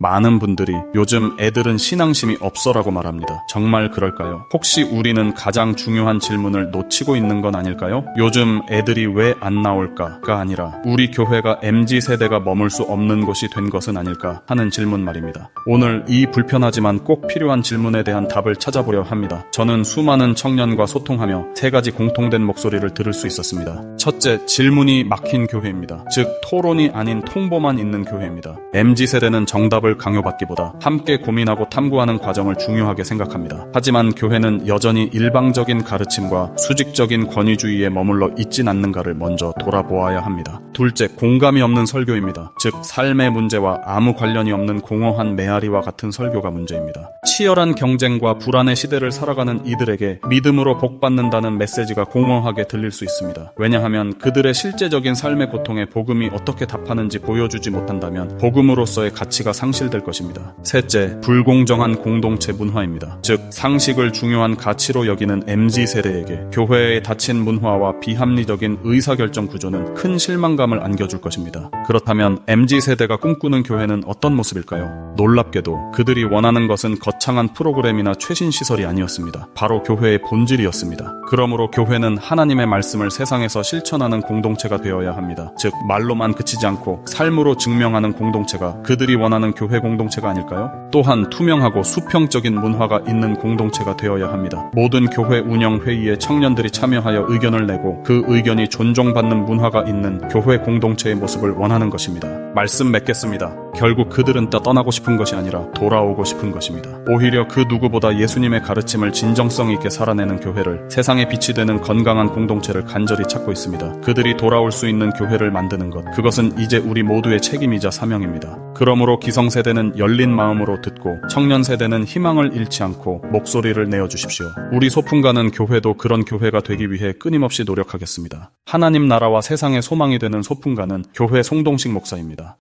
많은 분들이 요즘 애들은 신앙심이 없어라고 말합니다. 정말 그럴까요? 혹시 우리는 가장 중요한 질문을 놓치고 있는 건 아닐까요? 요즘 애들이 왜 안 나올까가 아니라 우리 교회가 MZ 세대가 머물 수 없는 곳이 된 것은 아닐까 하는 질문 말입니다. 오늘 이 불편하지만 꼭 필요한 질문에 대한 답을 찾아보려 합니다. 저는 수많은 청년과 소통하며 세 가지 공통된 목소리를 들을 수 있었습니다. 첫째, 질문이 막힌 교회입니다. 즉, 토론이 아닌 통보만 있는 교회입니다. MZ 세대는 정답을 강요받기보다 함께 고민하고 탐구하는 과정을 중요하게 생각합니다. 하지만 교회는 여전히 일방적인 가르침과 수직적인 권위주의에 머물러 있진 않는가를 먼저 돌아보아야 합니다. 둘째, 공감이 없는 설교입니다. 즉, 삶의 문제와 아무 관련이 없는 공허한 메아리와 같은 설교가 문제입니다. 치열한 경쟁과 불안의 시대를 살아가는 이들에게 믿음으로 복받는다는 메시지가 공허하게 들릴 수 있습니다. 왜냐하면 그들의 실제적인 삶의 고통에 복음이 어떻게 답하는지 보여주지 못한다면 복음으로서의 가치가 상실 될 것입니다. 셋째, 불공정한 공동체 문화입니다. 즉, 상식을 중요한 가치로 여기는 MZ 세대에게 교회의 닫힌 문화와 비합리적인 의사결정 구조는 큰 실망감을 안겨줄 것입니다. 그렇다면 MZ 세대가 꿈꾸는 교회는 어떤 모습일까요? 놀랍게도 그들이 원하는 것은 거창한 프로그램이나 최신 시설이 아니었습니다. 바로 교회의 본질이었습니다. 그러므로 교회는 하나님의 말씀을 세상에서 실천하는 공동체가 되어야 합니다. 즉, 말로만 그치지 않고 삶으로 증명하는 공동체가 그들이 원하는 교회 공동체가 아닐까요? 또한 투명하고 수평적인 문화가 있는 공동체가 되어야 합니다. 모든 교회 운영 회의에 청년들이 참여하여 의견을 내고 그 의견이 존중받는 문화가 있는 교회 공동체의 모습을 원하는 것입니다. 말씀 맺겠습니다. 결국 그들은 떠나고 싶은 것이 아니라 돌아오고 싶은 것입니다. 오히려 그 누구보다 예수님의 가르침을 진정성 있게 살아내는 교회를 세상의 빛이 되는 건강한 공동체를 간절히 찾고 있습니다. 그들이 돌아올 수 있는 교회를 만드는 것, 그것은 이제 우리 모두의 책임이자 사명입니다. 그러므로 기성세대는 열린 마음으로 듣고 청년 세대는 희망을 잃지 않고 목소리를 내어 주십시오. 우리 소풍가는 교회도 그런 교회가 되기 위해 끊임없이 노력하겠습니다. 하나님 나라와 세상의 소망이 되는 소풍가는 교회 송동식 목사입니다.